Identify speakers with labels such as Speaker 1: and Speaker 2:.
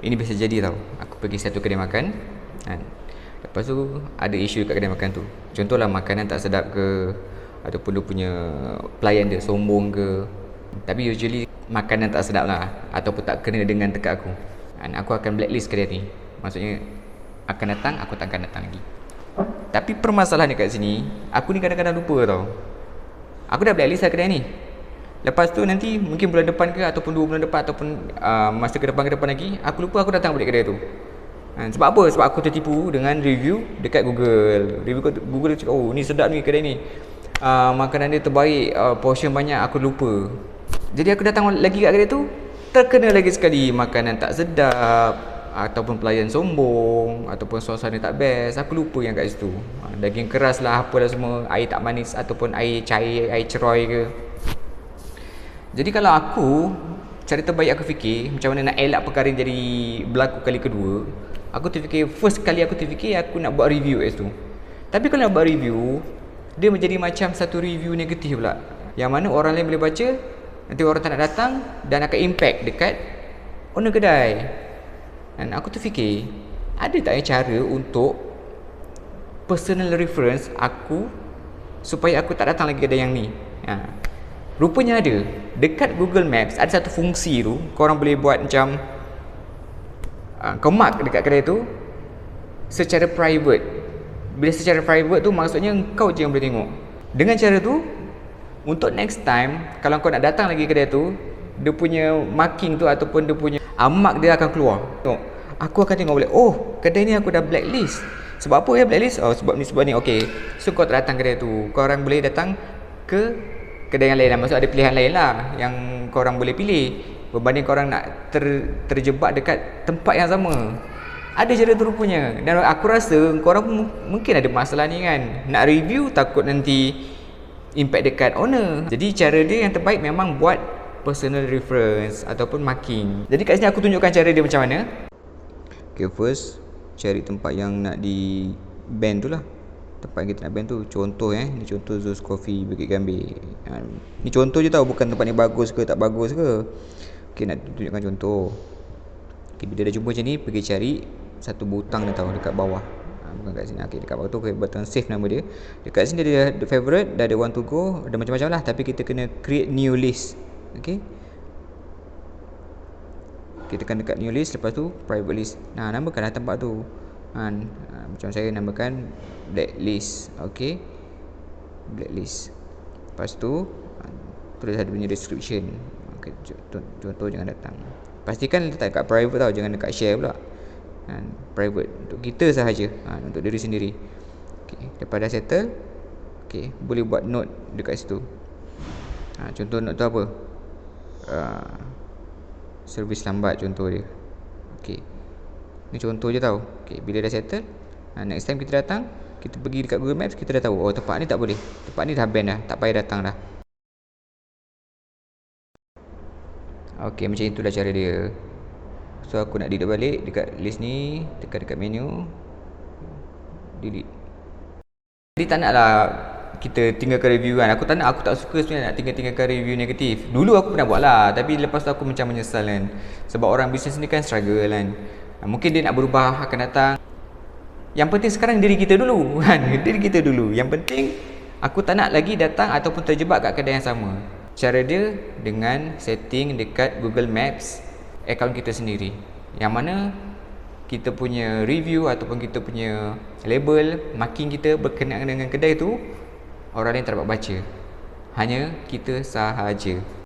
Speaker 1: ini bisa jadi tau. Aku pergi satu kedai makan kan. Lepas tu ada isu dekat kedai makan tu. Contohlah makanan tak sedap ke ataupun dia punya pelayan dia sombong ke. Tapi usually makanan tak sedap lah ataupun tak kena dengan tekak aku. Kan aku akan blacklist kedai ni. Maksudnya akan datang aku tak akan datang lagi. Tapi permasalahan dekat sini aku ni kadang-kadang lupa tau. Aku dah blacklist lah kedai ni Lepas tu nanti mungkin bulan depan ke ataupun dua bulan depan ataupun uh, masa ke depan ke depan lagi aku lupa aku datang balik kedai tu. Ha, sebab apa? Sebab aku tertipu dengan review dekat Google. Review kat Google cakap oh ni sedap ni kedai ni. Uh, makanan dia terbaik, uh, portion banyak aku lupa. Jadi aku datang lagi kat kedai tu terkena lagi sekali makanan tak sedap ataupun pelayan sombong ataupun suasana tak best aku lupa yang kat situ ha, daging keras lah apalah semua air tak manis ataupun air cair air ceroy ke jadi kalau aku Cara terbaik aku fikir Macam mana nak elak perkara jadi Berlaku kali kedua Aku terfikir First kali aku terfikir Aku nak buat review kat situ Tapi kalau nak buat review Dia menjadi macam Satu review negatif pula. Yang mana orang lain boleh baca Nanti orang tak nak datang Dan akan impact dekat Owner kedai. Dan aku terfikir Ada tak cara untuk Personal reference Aku Supaya aku tak datang lagi kedai yang ni? Ha, Rupanya ada. Dekat Google Maps Ada satu fungsi tu Korang boleh buat macam uh, Kau mark dekat kedai tu Secara private. Bila secara private tu Maksudnya kau je yang boleh tengok. Dengan cara tu Untuk next time Kalau kau nak datang lagi kedai tu Dia punya marking tu Ataupun dia punya uh, Mark dia akan keluar. Tengok. Aku akan tengok boleh Oh kedai ni aku dah blacklist. Sebab apa ya blacklist? Oh sebab ni sebab ni. Okay So kau tak datang kedai tu Kau orang boleh datang Ke kedai yang lain lah. Maksud ada pilihan lain lah Yang korang boleh pilih. Berbanding korang nak ter, terjebak dekat tempat yang sama. Ada cara tu rupanya. Dan aku rasa korang pun mungkin ada masalah ni kan. Nak review takut nanti Impact dekat owner. Jadi cara dia yang terbaik memang buat Personal reference Ataupun marking. Jadi kat sini aku tunjukkan cara dia macam mana. Okay first Cari tempat yang nak di Band tu lah tempat kita nak band tu contoh eh. Ni contoh Zeus Coffee Bukit Gambir ha, ni contoh je tau bukan tempat ni bagus ke tak bagus ke. Ok nak tunjukkan contoh. Ok bila dah jumpa macam ni pergi cari satu butang ni tau dekat bawah. Ha, bukan kat sini. Ok dekat bawah tu okay, button save nama dia. Dekat sini dia ada favorite dah ada one to go ada macam-macam lah. Tapi kita kena create new list. Ok kita tekan dekat new list lepas tu private list. Nah namakan lah tempat tu ha, macam saya namakan blacklist. Okey blacklist. Lepas tu tulis ada punya description. Okay, contoh jangan datang. Pastikan letak dekat private tau jangan dekat share pula. Ha, private. Untuk kita sahaja. Ha, untuk diri sendiri. Okey dah settle okey boleh buat note dekat situ. Ha, contoh note tu apa? Uh, servis lambat contoh dia. Okey ni contoh je tau. Okey bila dah settle ha, next time kita datang kita pergi dekat Google Maps kita dah tahu oh tempat ni tak boleh. Tempat ni dah ban dah tak payah datang dah. Okey macam itulah cara dia. So aku nak delete balik dekat list ni tekan dekat menu. Delete. Jadi tak nak lah kita tinggalkan review kan. Aku tak nak aku tak suka sebenarnya nak tinggal-tinggalkan review negatif. Dulu aku pernah buat lah tapi lepas tu aku macam menyesal kan. Sebab orang bisnes ni kan struggle kan mungkin dia nak berubah akan datang. Yang penting sekarang diri kita dulu kan? Diri kita dulu. Yang penting aku tak nak lagi datang ataupun terjebak kat kedai yang sama. Cara dia dengan setting dekat Google Maps akaun kita sendiri. Yang mana kita punya review ataupun kita punya label marking kita berkenaan dengan kedai tu orang lain tak dapat baca. Hanya kita sahaja